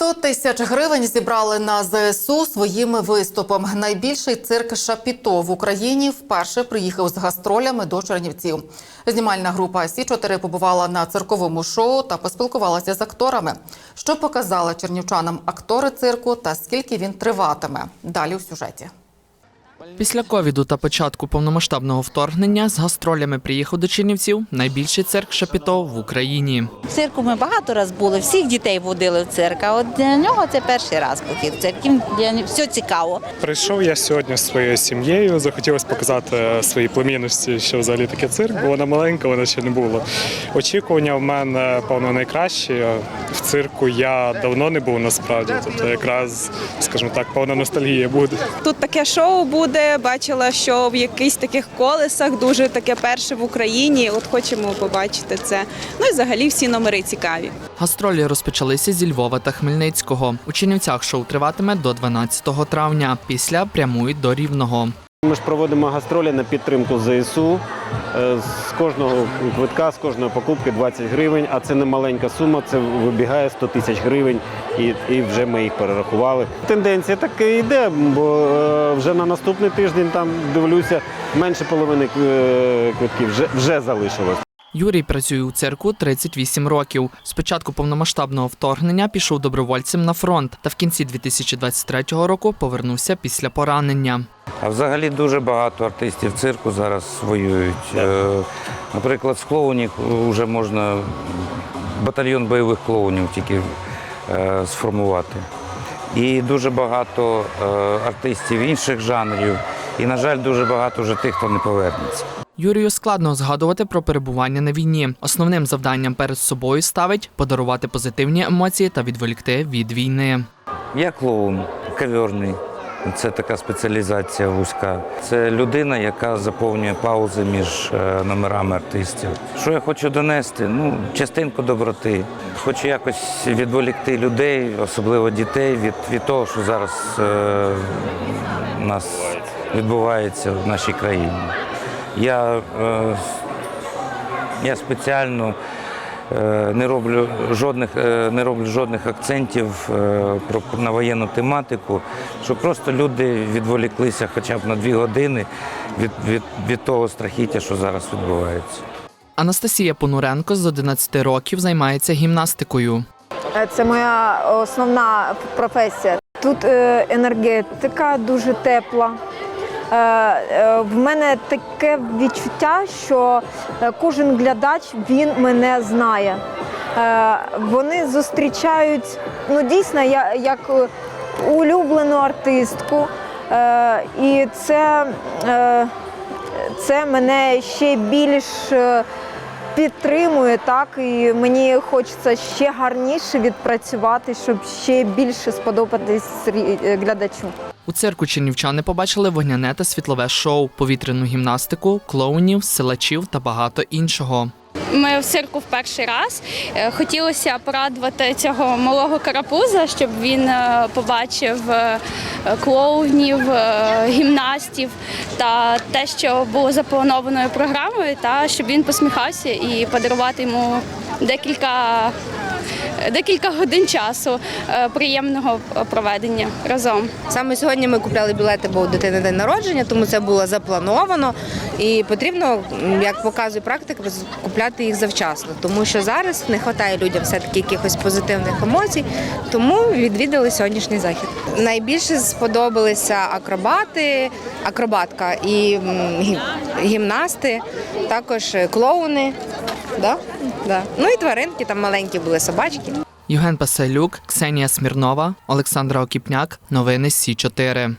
100 тисяч гривень зібрали на ЗСУ своїм виступом. Найбільший цирк Шапіто в Україні вперше приїхав з гастролями до Чернівців. Знімальна група Сі 4 побувала на цирковому шоу та поспілкувалася з акторами. Що показали чернівчанам актори цирку та скільки він триватиме? Далі у сюжеті. Після ковіду та початку повномасштабного вторгнення з гастролями приїхав до Чернівців найбільший цирк Шапіто в Україні. В цирку ми багато раз були, всіх дітей водили в цирк, а от для нього це перший раз похід в цирк. Для нього все цікаво. Прийшов я сьогодні з своєю сім'єю. Захотілося показати своїй племінності, що взагалі таке цирк, бо вона маленька, вона ще не було. Очікування в мене певно найкращі. Цирку я давно не був насправді. Тобто, якраз, скажімо так, повна ностальгія буде. Тут таке шоу буде. Бачила, що в якихось таких колесах дуже таке перше в Україні. От хочемо побачити це. Ну і взагалі всі номери цікаві. Гастролі розпочалися зі Львова та Хмельницького. У Чернівцях шоу триватиме до 12 травня. Після прямують до Рівного. Ми ж проводимо гастролі на підтримку ЗСУ. Е, З кожного квитка, з кожної покупки 20 гривень, а це не маленька сума, це вибігає 100 тисяч гривень, і, і вже ми їх перерахували. Тенденція так і йде, бо е, вже на наступний тиждень там дивлюся, менше половини е, квитків вже, вже залишилось. Юрій працює у цирку 38 років. З початку повномасштабного вторгнення пішов добровольцем на фронт та в кінці 2023 року повернувся після поранення. А взагалі дуже багато артистів цирку зараз воюють. Е, Наприклад, з клоунів вже можна батальйон бойових клоунів тільки е, сформувати. І дуже багато е, артистів інших жанрів. І, на жаль, дуже багато вже тих, хто не повернеться. Юрію складно згадувати про перебування на війні. Основним завданням перед собою ставить подарувати позитивні емоції та відволікти від війни. Я клоун, кав'ярний. Це така спеціалізація вузька. Це людина, яка заповнює паузи між е, номерами артистів. Що я хочу донести? Ну, частинку доброти. Хочу якось відволікти людей, особливо дітей, від, від того, що зараз е, у нас відбувається в нашій країні. Я, е, я спеціально Е, не роблю жодних, е, не роблю жодних акцентів е, про на воєнну тематику, щоб просто люди відволіклися хоча б на дві години від, від, від того страхіття, що зараз відбувається. Анастасія Понуренко з 11 років займається гімнастикою. Це моя основна професія. Тут енергетика дуже тепла. Е, е, В мене таке відчуття, що е, кожен глядач він мене знає. Вони зустрічають ну дійсно я як улюблену артистку. І це, це мене ще більш підтримує так, і мені хочеться ще гарніше відпрацювати, щоб ще більше сподобатись глядачу. У цирку чернівчани побачили вогняне та світлове шоу, повітряну гімнастику, клоунів, силачів та багато іншого. Ми в цирку в перший раз. Е, Хотілося порадувати цього малого карапуза, щоб він е, побачив е, клоунів, гімнастів та те, що було запланованою програмою, та щоб він посміхався і подарувати йому декілька. Декілька годин часу е, приємного проведення разом. Саме сьогодні ми купляли білети, бо у дитини день народження, тому це було заплановано. І потрібно, як показує практика, купляти їх завчасно, тому що зараз не вистачає людям все-таки якихось позитивних емоцій, тому відвідали сьогоднішній захід. Найбільше сподобалися акробати, акробатка і гімнасти, також клоуни. Да? Да. Ну і тваринки, там маленькі були собачки. Євген Паселюк, Ксенія Смірнова, Олександра Окіпняк. Новини Сі 4